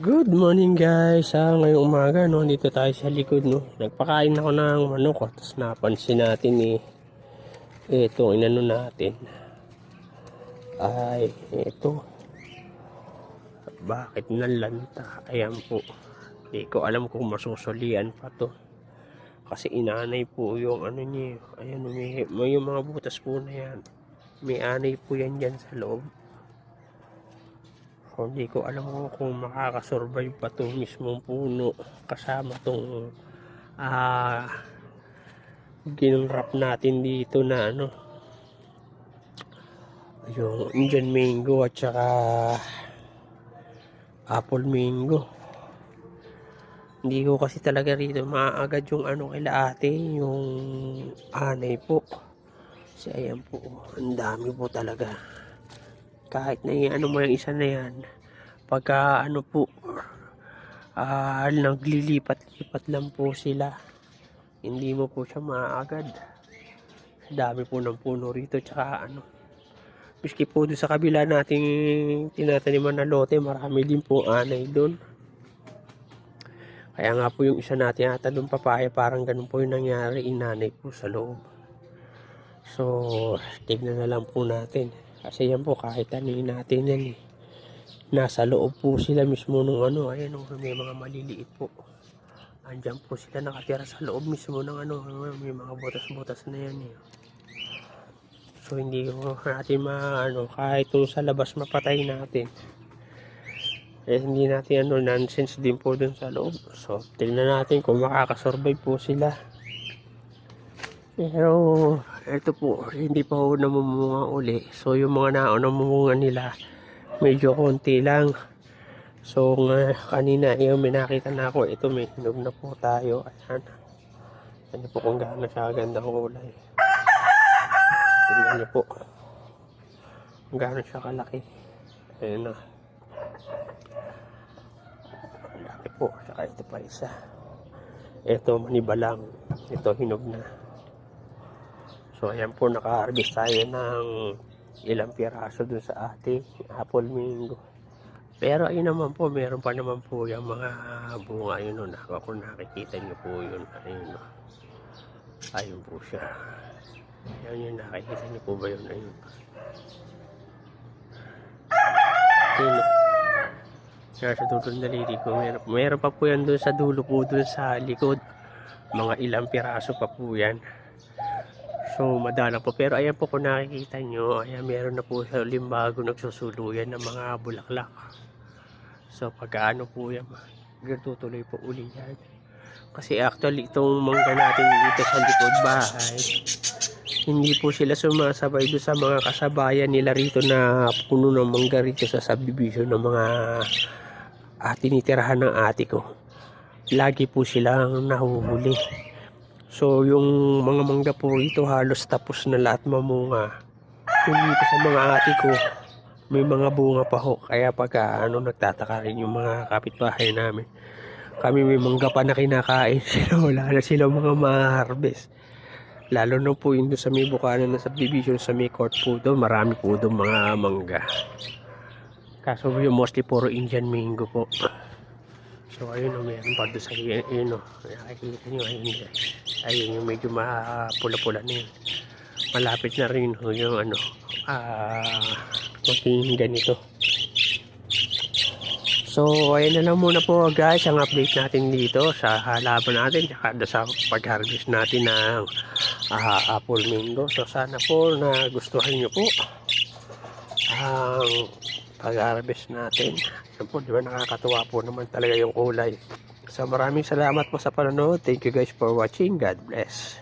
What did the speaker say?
Good morning guys. Ah, ngayong umaga no, dito tayo sa likod no. Nagpakain ako ng manok oh. Tapos napansin natin eh ito inano natin. Ay, ito. Bakit nalanta? Ayan po. Hindi ko alam kung masusulian pa to. Kasi inanay po yung ano niya. Ayan, may, may yung mga butas po na yan. May anay po yan dyan sa loob. So, hindi ko alam kung, kung makakasurvive pa itong mismong puno kasama itong ah ginrap natin dito na ano. Yung Indian mango at saka apple mango. Hindi ko kasi talaga rito maaagad yung ano kila ate yung anay po. Kasi ayan po ang dami po talaga kahit na ano mo yung isa na yan pagka ano po ah naglilipat-lipat lang po sila hindi mo po siya maaagad. Dami po ng puno rito tsaka ano miski po doon sa kabila nating tinataniman na lote marami din po anay doon. Kaya nga po yung isa natin ata doon papaya parang ganun po yung nangyari inanay po sa loob. So tignan na lang po natin kasi yan po kahit yun natin yan eh. Nasa loob po sila mismo nung ano ayan oh, may mga maliliit po. Andyan po sila nakatira sa loob mismo ng ano may mga butas-butas na yan eh. So hindi ko natin maano kahit yung sa labas mapatay natin eh hindi natin ano nonsense din po dun sa loob. So tingnan natin kung makakasurvive po sila pero ito po hindi pa ho namumunga uli. So yung mga nauna namumunga nila medyo konti lang. So nga kanina yung may nakita na ako ito may hinog na po tayo. Ayan. Ano po kung gaano siya ganda kulay. Tingnan niyo po. Kung gaano siya kalaki. Ayun na. Laki po. Saka ito pa isa. Ito maniba lang ito hinog na so ayan po naka-harvest tayo ng ilang piraso dun sa ating apple mango pero ayun naman po meron pa naman po yung mga bunga yun nun ako kung nakikita nyo po yun ayun no. ayun po siya yan yun nakikita nyo po ba yun ayun ayun no. Kaya sa dulo ng daliri ko, meron, meron pa po yan doon sa dulo po doon sa likod. Mga ilang piraso pa po yan. So, madala po. Pero ayan po kung nakikita nyo, ayan meron na po sa limbago nagsusuluyan ng mga bulaklak. So, pag ano po yan, tutuloy po uli yan. Kasi actually, itong mangga natin dito sa likod bahay, hindi po sila sumasabay doon sa mga kasabayan nila rito na puno ng mangga rito sa subdivision ng mga ah, tinitirahan ng ate ko. Lagi po silang nahuhuli. So, yung mga mangga po rito halos tapos na lahat mamunga. Yung dito sa mga ate ko, may mga bunga pa ho. Kaya pagka ano, nagtataka rin yung mga kapitbahay namin. Kami may mangga pa na kinakain. Sila wala na sila mga ma-harvest. Lalo na po yung sa may bukanan na subdivision sa may court po doon. Marami po doon mga mangga. Kaso yung mostly puro Indian mango po. So ayun o, meron pa doon sa ayun o. Nakikita nyo, ayun guys. Ayun yung medyo mapula-pula na yun. Malapit na rin ho yung ano, ah, maging ganito. So, ayun na lang muna po guys ang update natin dito sa halaman natin doon sa pag-harvest natin ng ah, apple mango. So, sana po na gustuhan nyo po ang pag-harvest natin. Yan po, di nakakatuwa po naman talaga yung kulay. So, maraming salamat po sa panonood. Thank you guys for watching. God bless.